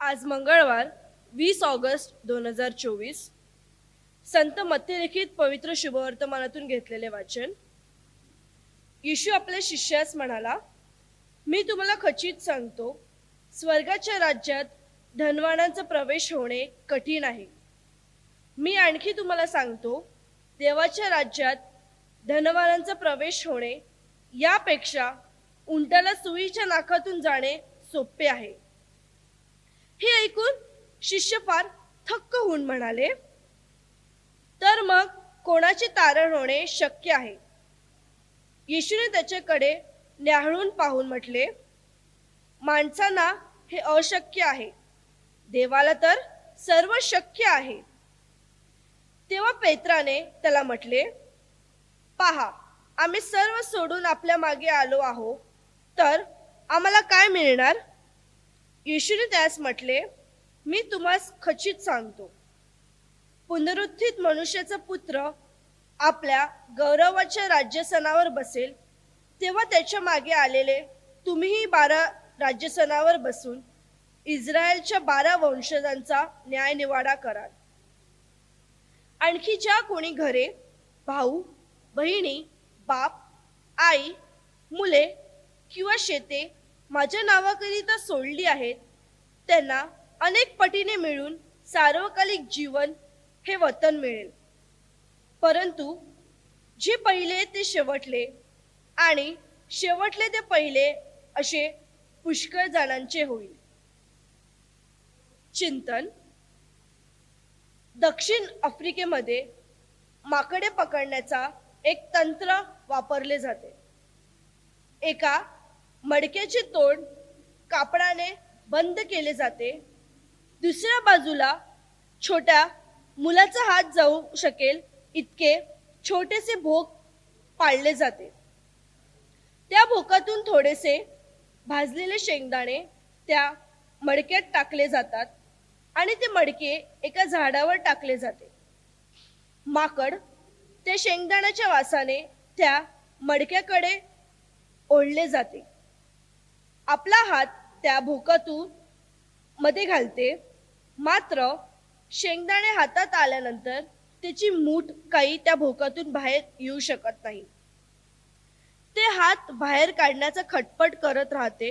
आज मंगळवार वीस ऑगस्ट दोन हजार चोवीस संत मध्यलिखित पवित्र शुभवर्तमानातून घेतलेले वाचन. येशू आपल्या शिष्यास म्हणाला मी तुम्हाला खचित सांगतो स्वर्गाच्या राज्यात धनवानांचा प्रवेश होणे कठीण आहे. मी आणखी तुम्हाला सांगतो देवाच्या राज्यात धनवानांचा प्रवेश होणे यापेक्षा उंटाला सुईच्या नाकातून जाणे सोपे आहे. हे ऐकून शिष्य फार थक्क होऊन म्हणाले तर मग कोणाचे तारण होणे शक्य आहे? येशूने त्याच्याकडे न्याहळून पाहून म्हटले माणसांना हे अशक्य आहे. देवाला तर सर्व शक्य आहे. तेव्हा पेत्राने त्याला म्हटले पहा आम्ही सर्व सोडून आपल्या मागे आलो आहो तर आम्हाला काय मिळणार? येशूने त्यास म्हटले मी तुम्हास खचित सांगतो. पुनरुत्थित मनुष्याचा पुत्र आपल्या गौरवाच्या राज्यसनावर बसेल. तेव्हा त्याच्यामागे आलेले तुम्हीही बारा राज्यसनावर बसून इस्रायलच्या बारा वंशजांचा न्यायनिवाडा कराल. आणखी ज्या कोणी घरे भाऊ बहिणी बाप आई मुले किंवा शेते माझ्या नावाकरिता सोडली आहेत. त्यांना अनेक पटीने मिळून सार्वकालिक जीवन हे वतन मिळेल. परंतु जे पहिले ते शेवटले आणि शेवटले ते पहिले असे पुष्कळ जणांचे होईल. चिंतन. दक्षिण आफ्रिकेमध्ये माकडे पकडण्याचा एक तंत्र वापरले जाते. एका मडक्याचे तोंड कापडाने बंद केले जाते. दुसऱ्या बाजूला छोट्या मुलाचा हात जाऊ शकेल इतके छोटेसे भोक पाळले जाते. त्या भोकातून थोडेसे भाजलेले शेंगदाणे त्या मडक्यात टाकले जातात आणि ते मडके एका झाडावर टाकले जाते. माकड त्या शेंगदाण्याच्या वासाने त्या मडक्याकडे ओढले जाते. आपला हात त्या भोकातून मध्ये घालते. मात्र शेंगदाणे हातात आल्यानंतर त्याची मूठ काही त्या भोकातून बाहेर येऊ शकत नाही. ते हात बाहेर काढण्याचा खटपट करत राहते.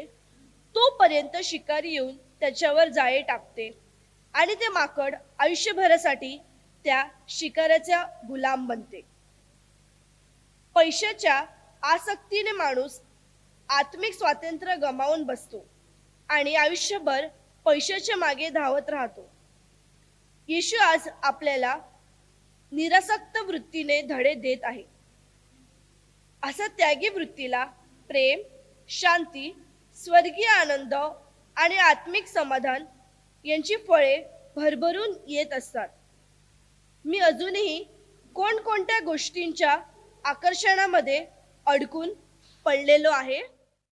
तोपर्यंत शिकारी येऊन त्याच्यावर जाळे टाकते आणि ते माकड आयुष्यभरासाठी त्या शिकाऱ्याचा गुलाम बनते. पैशाच्या आसक्तीने माणूस आत्मिक स्वातंत्र्य गमावून बसतो आणि आयुष्यभर पैशाच्या मागे धावत राहतो. येशू आज आपल्याला निरासक्त वृत्तीने धडे देत आहे. असा त्यागी वृत्तीला प्रेम शांती स्वर्गीय आनंद आणि आत्मिक समाधान यांची फळे भरभरून येत असतात. मी अजूनही कोणकोणत्या गोष्टींच्या आकर्षणामध्ये अडकून पडलेलो आहे?